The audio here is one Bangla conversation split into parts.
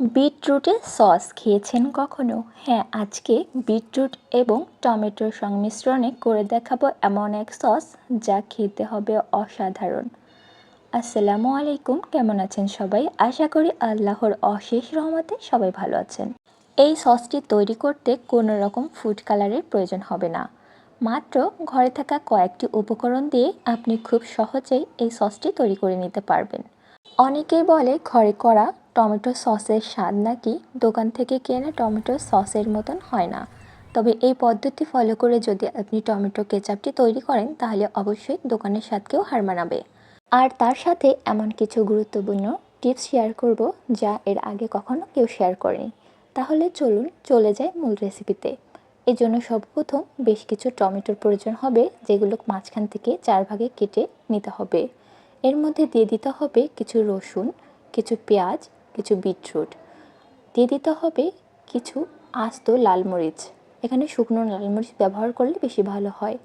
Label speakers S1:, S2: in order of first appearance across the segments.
S1: বিটরুটের সস খেয়েছেন কখনো? হ্যাঁ আজকে বিটরুট এবং টমেটোর সংমিশ্রণে করে দেখাবো এমন এক সস যা খেতে হবে অসাধারণ। আসসালামু আলাইকুম, কেমন আছেন সবাই? আশা করি আল্লাহর অশেষ রহমতে সবাই ভালো আছেন। এই সসটি তৈরি করতে কোনো রকম ফুড কালারের প্রয়োজন হবে না। মাত্র ঘরে থাকা কয়েকটি উপকরণ দিয়ে আপনি খুব সহজেই এই সসটি তৈরি করে নিতে পারবেন। অনেকেই বলে, ঘরে করা টমেটো সসের স্বাদ নাকি দোকান থেকে কেনা টমেটো সসের মতন হয় না। তবে এই পদ্ধতি ফলো করে যদি আপনি টমেটো কেচাপটি তৈরি করেন, তাহলে অবশ্যই দোকানের স্বাদকেও হার মানাবে। আর তার সাথে এমন কিছু গুরুত্বপূর্ণ টিপস শেয়ার করব, যা এর আগে কখনো কেউ শেয়ার করেনি। তাহলে চলুন চলে যাই মূল রেসিপিতে জন্য সর্বপ্রথম বেশ কিছু টমেটোর প্রয়োজন হবে, যেগুলো মাঝখান থেকে চার ভাগে কেটে নিতে হবে। এর মধ্যে দিয়ে দিতে হবে কিছু রসুন, কিছু পেঁয়াজ কিছু বিটরুট। দিয়ে দিতে হবে কিছু আস্ত লাল মরিচ। এখানে শুকনো লাল মরিচ ব্যবহার করলে বেশি ভালো হয়।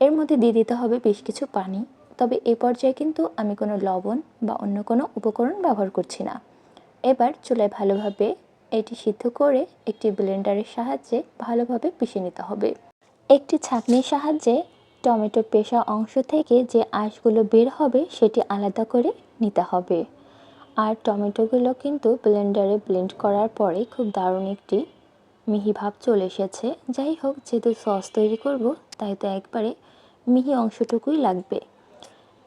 S1: এর মধ্যে দিয়ে দিতে হবে বেশ কিছু পানি। তবে এ পর্যায়ে কিন্তু আমি কোনো লবণ বা অন্য কোনো উপকরণ ব্যবহার করছি না। এবার চুলায় ভালোভাবে এটি সিদ্ধ করে একটি ব্লেন্ডারের সাহায্যে ভালোভাবে পিষে নিতে হবে। একটি ছাঁকনির সাহায্যে টমেটো পেশা অংশ থেকে যে আঁশগুলো বের হবে সেটি আলাদা করে নিতে হবে। আর টমেটোগুলো কিন্তু ব্লেন্ডারে ব্লেন্ড করার পরে খুব দারুণ একটি মিহি ভাব চলে এসেছে। যাই হোক, যেহেতু সস তৈরি করব, তাই তো একবারে মিহি অংশটুকুই লাগবে।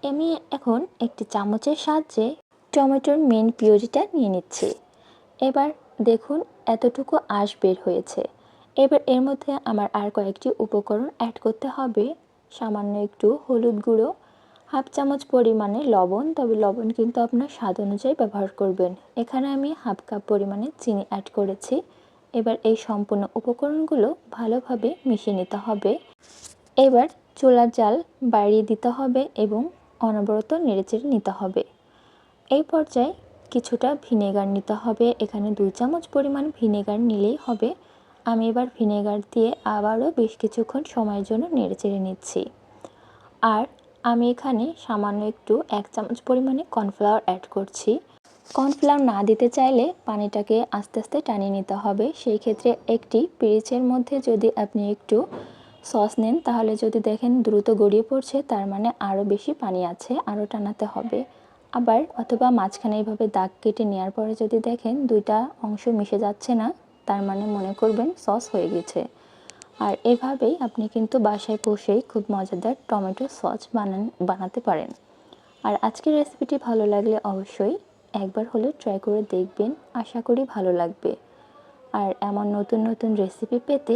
S1: আমি এখন একটি চামচের সাহায্যে টমেটোর মেন পিওরিটা নিয়ে নিচ্ছি। এবার দেখুন এতটুকু আঁশ বের হয়েছে। এবার এর মধ্যে আমার আর কয়েকটি উপকরণ অ্যাড করতে হবে। সামান্য একটু হলুদ গুঁড়ো হাফ চামচ পরিমাণে লবণ, তবে লবণ কিন্তু আপনার স্বাদ অনুযায়ী ব্যবহার করবেন। এখানে আমি হাফ কাপ পরিমাণে চিনি অ্যাড করেছি। এবার এই সম্পূর্ণ উপকরণগুলো ভালোভাবে মিশিয়ে নিতে হবে। এবার চুলার জাল বাড়িয়ে দিতে হবে এবং অনবরত নেড়েচেড়ে নিতে হবে। এই পর্যায়ে কিছুটা ভিনেগার নিতে হবে। এখানে দুই চামচ পরিমাণ ভিনেগার নিলেই হবে। আমি এবার ভিনেগার দিয়ে আবারও বেশ কিছুক্ষণ সময়ের জন্য নেড়েচেড়ে নিচ্ছি। আর আমি এখানে সামান্য একটু এক চামচ পরিমাণে কর্নফ্লাওয়ার অ্যাড করছি। কর্নফ্লাওয়ার না দিতে চাইলে পানিটাকে আস্তে আস্তে টানিয়ে নিতে হবে। সেই ক্ষেত্রে একটি পিরিচের মধ্যে যদি আপনি একটু সস নেন, তাহলে যদি দেখেন দ্রুত গড়িয়ে পড়ছে, তার মানে আরও বেশি পানি আছে, আরও টানাতে হবে। আবার অথবা মাঝখানে এইভাবে দাগ কেটে নেওয়ার পরে যদি দেখেন দুইটা অংশ মিশে যাচ্ছে না, তার মানে মনে করবেন সস হয়ে গেছে। আর এভাবেই আপনি কিন্তু বাসায় বসেই খুব মজাদার টমেটো সস বানান, বানাতে পারেন। আর আজকের রেসিপিটি ভালো লাগলে অবশ্যই একবার হলে ট্রাই করে দেখবেন। আশা করি ভালো লাগবে। আর এমন নতুন নতুন রেসিপি পেতে